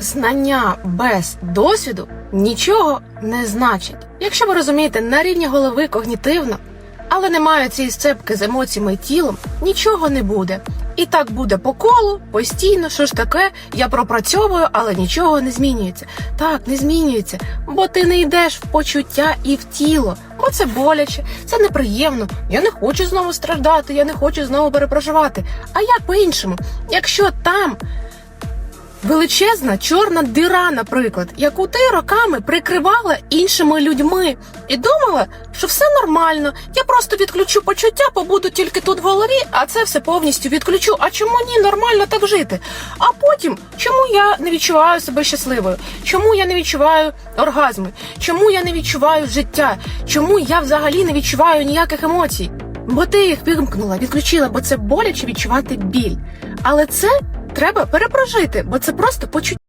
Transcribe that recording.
знання без досвіду нічого не значить. Якщо ви розумієте на рівні голови когнітивно, але немає цієї сцепки з емоціями і тілом, нічого не буде. І так буде по колу, постійно, що ж таке, я пропрацьовую, але нічого не змінюється. Так, не змінюється, бо ти не йдеш в почуття і в тіло. Бо це боляче, це неприємно. Я не хочу знову страждати, я не хочу знову перепроживати. А як по-іншому? Якщо там величезна чорна дира, наприклад, яку ти роками прикривала іншими людьми і думала, що все нормально, я просто відключу почуття, побуду тільки тут в голові, а це все повністю відключу. А чому ні, нормально так жити? А потім, чому я не відчуваю себе щасливою? Чому я не відчуваю оргазми? Чому я не відчуваю життя? Чому я взагалі не відчуваю ніяких емоцій? Бо ти їх вимкнула, відключила, бо це боляче відчувати біль. Але це треба перепрожити, бо це просто почуття.